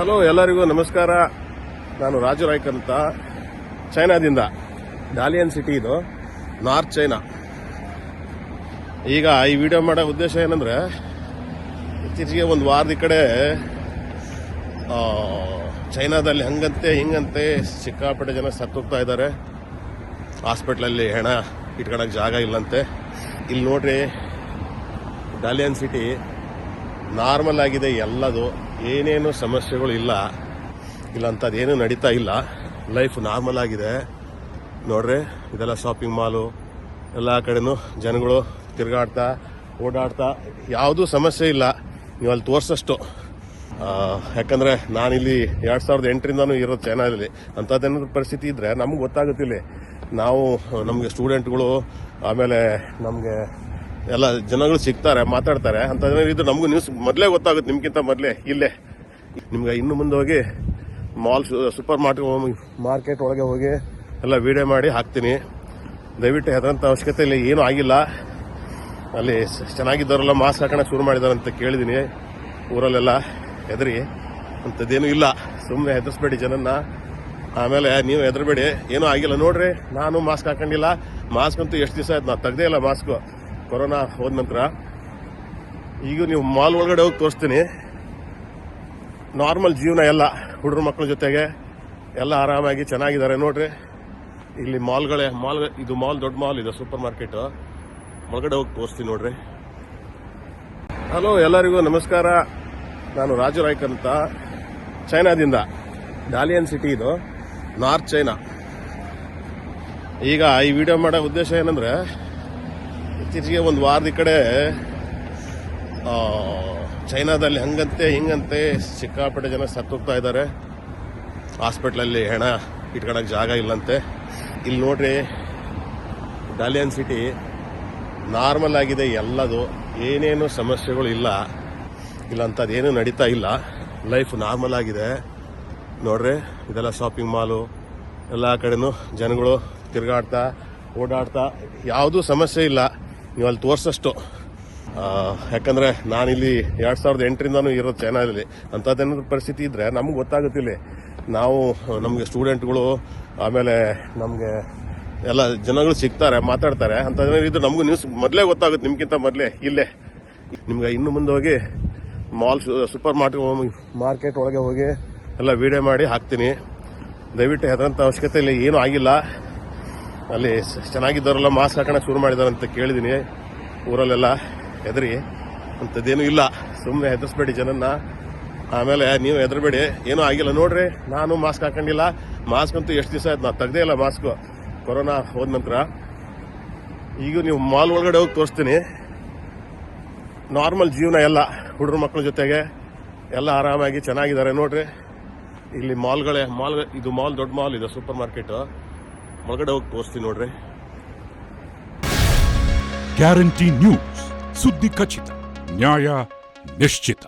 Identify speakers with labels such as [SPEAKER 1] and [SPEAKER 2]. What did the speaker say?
[SPEAKER 1] Hello, ಎಲ್ಲರಿಗೂ ನಮಸ್ಕಾರ. ನಾನು ರಾಜು ರಾಯ್ಕ್ ಅಂತ. ಚೈನಾದಿಂದ ಡಾಲಿಯನ್ ಸಿಟಿ ಇದು ನಾರ್ತ್ ಚೈನಾ ಈಗ ಈ ವಿಡಿಯೋ ಮಾಡೋ ಉದ್ದೇಶ ಏನಂದ್ರೆ, ಇತ್ತೀಚೆಗೆ ಒಂದು ವಾರದ ಕಡೆ ಚೈನಾದಲ್ಲಿ ಹಂಗಂತೆ, ಹಿಂಗಂತೆ ಸಿಕ್ಕಾಪಟ್ಟೆ ಜನ ಸತ್ತೋಗ್ತಾ ಇದ್ದಾರೆ. ಹಾಸ್ಪಿಟ್ಲಲ್ಲಿ ಹೆಣ ಇಟ್ಕೊಳಕ್ ಜಾಗ ಇಲ್ಲಂತೆ. ಇಲ್ಲಿ ನೋಡ್ರಿ ಡಾಲಿಯನ್ ಸಿಟಿ ನಾರ್ಮಲ್ ಆಗಿದೆ, ಎಲ್ಲದು. ಏನೇನು ಸಮಸ್ಯೆಗಳು ಇಲ್ಲ ಇಲ್ಲ ಅಂಥದ್ದೇನು ನಡೀತಾ ಇಲ್ಲ. ಲೈಫ್ ನಾರ್ಮಲ್ ಆಗಿದೆ. ನೋಡ್ರಿ, ಇದೆಲ್ಲ ಶಾಪಿಂಗ್ ಮಾಲು ಎಲ್ಲ ಕಡೆನೂ ಜನಗಳು ತಿರುಗಾಡ್ತಾ, ಓಡಾಡ್ತಾ, ಯಾವುದೂ ಸಮಸ್ಯೆ ಇಲ್ಲ. ನೀವು ಅಲ್ಲಿ ತೋರಿಸಷ್ಟು. ಯಾಕಂದರೆ ನಾನಿಲ್ಲಿ ಎರಡು ಸಾವಿರದ ಎಂಟರಿಂದನೂ ಇರೋದು ಚೈನಾದಲ್ಲಿ ಅಂಥದ್ದೇನಾದ್ರು ಪರಿಸ್ಥಿತಿ ಇದ್ದರೆ ನಮ್ಗೆ ಗೊತ್ತಾಗುತ್ತಿಲ್ಲ. ನಾವು, ನಮಗೆ ಸ್ಟೂಡೆಂಟ್ಗಳು ಆಮೇಲೆ ನಮಗೆ ಎಲ್ಲ ಜನಗಳು ಸಿಗ್ತಾರೆ, ಮಾತಾಡ್ತಾರೆ. ಅಂತಂದ್ರೆ ಇದು ನಮಗೂ ನ್ಯೂಸ್ ಮೊದಲೇ ಗೊತ್ತಾಗುತ್ತೆ, ನಿಮ್ಗಿಂತ ಮೊದಲೇ, ಇಲ್ಲೇ. ನಿಮ್ಗೆ ಇನ್ನು ಮುಂದೆ ಹೋಗಿ ಮಾಲ್ ಸೂಪರ್ ಮಾರ್ಕೆಟ್ ಮಾರ್ಕೆಟ್ ಒಳಗೆ ಹೋಗಿ ಎಲ್ಲ ವೀಡಿಯೋ ಮಾಡಿ ಹಾಕ್ತೀನಿ. ದಯವಿಟ್ಟು ಹೆದರಂಥ ಅವಶ್ಯಕತೆ ಇಲ್ಲ, ಏನೂ ಆಗಿಲ್ಲ. ಅಲ್ಲಿ ಚೆನ್ನಾಗಿದ್ದವರೆಲ್ಲ ಮಾಸ್ಕ್ ಹಾಕೋಣ ಶುರು ಮಾಡಿದಾರೆ ಅಂತ ಕೇಳಿದ್ದೀನಿ. ಊರಲ್ಲೆಲ್ಲ ಹೆದರಿ, ಅಂಥದ್ದೇನು ಇಲ್ಲ. ಸುಮ್ಮನೆ ಹೆದರ್ಸ್ಬೇಡಿ ಜನನ್ನ. ಆಮೇಲೆ ನೀವು ಹೆದರ್ಬೇಡಿ, ಏನೂ ಆಗಿಲ್ಲ. ನೋಡ್ರಿ, ನಾನು ಮಾಸ್ಕ್ ಹಾಕೊಂಡಿಲ್ಲ. ಮಾಸ್ಕ್ ಅಂತೂ ಎಷ್ಟು ದಿವಸ ಆಯ್ತು? ನಾನು ತೆಗ್ದೇ ಇಲ್ಲ ಮಾಸ್ಕ್ ಕೊರೋನಾ ಹೋದ ನಂತರ ಈಗ ನೀವು ಮಾಲ್ ಒಳಗಡೆ ಹೋಗಿ ತೋರಿಸ್ತೀನಿ. ನಾರ್ಮಲ್ ಜೀವನ ಎಲ್ಲ ಹುಡುಗರ ಮಕ್ಕಳ ಜೊತೆಗೆ ಎಲ್ಲ ಆರಾಮಾಗಿ ಚೆನ್ನಾಗಿದ್ದಾರೆ. ನೋಡ್ರಿ, ಇಲ್ಲಿ ಮಾಲ್ಗಳೇ, ಮಾಲ್, ಇದು ಮಾಲ್, ದೊಡ್ಡ ಮಾಲ್ ಇದೆ, ಸೂಪರ್ ಮಾರ್ಕೆಟ್. ಒಳಗಡೆ ಹೋಗಿ ತೋರಿಸ್ತೀನಿ ನೋಡ್ರಿ. ಹಲೋ, ಎಲ್ಲರಿಗೂ ನಮಸ್ಕಾರ. ನಾನು ರಾಜು ರಾಯ್ಕ್ ಅಂತ. ಚೈನಾದಿಂದ ಡಾಲಿಯನ್ ಸಿಟಿ ಇದು ನಾರ್ತ್ ಚೈನಾ ಈಗ ಈ ವಿಡಿಯೋ ಮಾಡೋ ಉದ್ದೇಶ ಏನಂದ್ರೆ ಇತ್ತೀಚೆಗೆ ಒಂದು ವಾರದ ಈ ಕಡೆ ಚೈನಾದಲ್ಲಿ ಹಂಗಂತೆ, ಹಿಂಗಂತೆ ಸಿಕ್ಕಾಪಟ್ಟೆ ಜನ ಸತ್ತೋಗ್ತಾ ಇದ್ದಾರೆ. ಹಾಸ್ಪಿಟ್ಲಲ್ಲಿ ಹೆಣ ಇಟ್ಕೊಳಕ್ ಜಾಗ ಇಲ್ಲಂತೆ. ಇಲ್ಲಿ ನೋಡ್ರಿ ಡಾಲಿಯನ್ ಸಿಟಿ ನಾರ್ಮಲ್ ಆಗಿದೆ ಎಲ್ಲದು, ಏನೇನು ಸಮಸ್ಯೆಗಳು ಇಲ್ಲ ಇಲ್ಲ ನಡೀತಾ ಇಲ್ಲ. ಲೈಫ್ ನಾರ್ಮಲ್ ಆಗಿದೆ. ನೋಡ್ರಿ, ಇದೆಲ್ಲ ಶಾಪಿಂಗ್ ಮಾಲು ಎಲ್ಲ ಕಡೆನೂ ಜನಗಳು ತಿರುಗಾಡ್ತಾ, ಓಡಾಡ್ತಾ, ಯಾವುದೂ ಸಮಸ್ಯೆ ಇಲ್ಲ. ನೀವು ಅಲ್ಲಿ ತೋರಿಸಷ್ಟು ಯಾಕಂದರೆ ನಾನಿಲ್ಲಿ ಎರಡು ಸಾವಿರದ ಎಂಟರಿಂದನೂ ಇರೋದು ಚೈನಾದಲ್ಲಿ ಅಂಥದ್ದೇನಾದ್ರು ಪರಿಸ್ಥಿತಿ ಇದ್ದರೆ ನಮ್ಗೆ ಗೊತ್ತಾಗುತ್ತಿಲ್ಲ ನಾವು, ನಮಗೆ ಸ್ಟೂಡೆಂಟ್ಗಳು, ಆಮೇಲೆ ನಮಗೆ ಎಲ್ಲ ಜನಗಳು ಸಿಗ್ತಾರೆ, ಮಾತಾಡ್ತಾರೆ, ಅಂಥದ್ದೇನಾದ್ರು ಇದು ನಮಗೂ ನ್ಯೂಸ್ ಮೊದಲೇ ಗೊತ್ತಾಗುತ್ತೆ ನಿಮ್ಗಿಂತ ಮೊದಲೇ, ಇಲ್ಲೇ. ನಿಮ್ಗೆ ಇನ್ನು ಮುಂದೆ ಹೋಗಿ ಮಾಲ್ ಸೂಪರ್ ಮಾರ್ಕೆಟ್ ಮಾರ್ಕೆಟ್ ಒಳಗೆ ಹೋಗಿ ಎಲ್ಲ ವೀಡಿಯೋ ಮಾಡಿ ಹಾಕ್ತೀನಿ. ದಯವಿಟ್ಟು ಹೆದರಂಥ ಅವಶ್ಯಕತೆ ಇಲ್ಲ, ಏನೂ ಆಗಿಲ್ಲ. ಅಲ್ಲಿ ಚೆನ್ನಾಗಿದ್ದವರೆಲ್ಲ ಮಾಸ್ಕ್ ಹಾಕೋಣ ಶುರು ಮಾಡಿದಾರೆ ಅಂತ ಕೇಳಿದ್ದೀನಿ ಊರಲ್ಲೆಲ್ಲ ಹೆದರಿ. ಅಂಥದ್ದೇನು ಇಲ್ಲ. ಸುಮ್ಮನೆ ಹೆದರ್ಸ್ಬೇಡಿ ಜನನ್ನ. ಆಮೇಲೆ ನೀವು ಹೆದರ್ಬೇಡಿ. ಏನೂ ಆಗಿಲ್ಲ. ನೋಡ್ರಿ, ನಾನು ಮಾಸ್ಕ್ ಹಾಕೊಂಡಿಲ್ಲ. ಮಾಸ್ಕ್ ಅಂತೂ ಎಷ್ಟು ದಿವಸ ಆಯ್ತು? ನಾನು ತೆಗ್ದೇ ಇಲ್ಲ ಮಾಸ್ಕು. ಕೊರೋನಾ ಹೋದ ನಂತರ. ಈಗ ನೀವು ಮಾಲ್ ಒಳಗಡೆ ಹೋಗಿ ತೋರಿಸ್ತೀನಿ. ನಾರ್ಮಲ್ ಜೀವನ ಎಲ್ಲ ಹುಡುಗರ ಮಕ್ಕಳ ಜೊತೆಗೆ ಎಲ್ಲ ಆರಾಮಾಗಿ ಚೆನ್ನಾಗಿದ್ದಾರೆ. ನೋಡ್ರಿ, ಇಲ್ಲಿ ಮಾಲ್ಗಳೇ, ಮಾಲ್, ಇದು ಮಾಲ್, ದೊಡ್ಡ ಮಾಲ್ ಇದೆ, ಸೂಪರ್ ಮಾರ್ಕೆಟ್. ಒಳಗಡೆ ಹೋಗಿ ತೋರಿಸ್ತೀನಿ ನೋಡ್ರಿ.
[SPEAKER 2] ಗ್ಯಾರಂಟಿ ನ್ಯೂಸ್ ಸುದ್ದಿ ಖಚಿತ ನ್ಯಾಯ ನಿಶ್ಚಿತ.